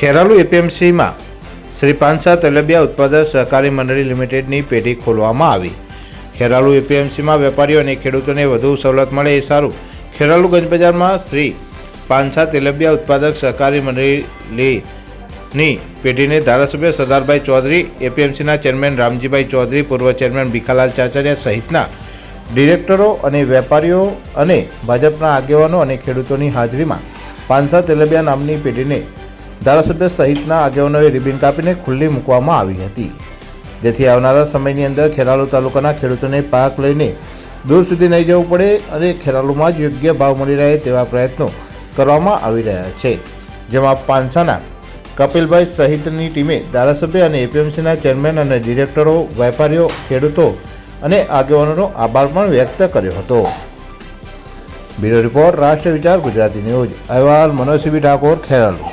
ખેરાલુ એપીએમસીમાં શ્રી પાંચસા તેલબિયા ઉત્પાદક સહકારી મંડળી લિમિટેડની પેઢી ખોલવામાં આવી. ખેરાલુ એપીએમસીમાં વેપારીઓ અને ખેડૂતોને વધુ સવલત મળે એ સારું. ખેરાલુ ગંજબજારમાં શ્રી પાંચસા તેલબિયા ઉત્પાદક સહકારી મંડળીની પેઢીને ધારાસભ્ય સરદારભાઈ ચૌધરી, એપીએમસીના ચેરમેન રામજીભાઈ ચૌધરી, પૂર્વ ચેરમેન ભીખાલાલ ચાચરિયા સહિતના ડિરેક્ટરો અને વેપારીઓ અને ભાજપના આગેવાનો અને ખેડૂતોની હાજરીમાં પાંચસા તેલબિયા નામની પેઢીને ધારાસભ્ય સહિતના આગેવાનોએ રિબિન કાપીને ખુલ્લી મૂકવામાં આવી હતી. જેથી આવનારા સમયની અંદર ખેરાલુ તાલુકાના ખેડૂતોને પાક લઈને દૂર સુધી નહીં જવું પડે અને ખેરાલુમાં જ યોગ્ય ભાવ મળી રહે તેવા પ્રયત્નો કરવામાં આવી રહ્યા છે. જેમાં પાંચસાના કપિલભાઈ સહિતની ટીમે ધારાસભ્ય અને એપીએમસીના ચેરમેન અને ડિરેક્ટરો, વેપારીઓ, ખેડૂતો અને આગેવાનોનો આભાર પણ વ્યક્ત કર્યો હતો. બ્યુરો રિપોર્ટ રાષ્ટ્ર વિચાર, ગુજરાતી ન્યૂઝ. અહેવાલ મનોજસિંહ ઠાકોર, ખેરાલુ.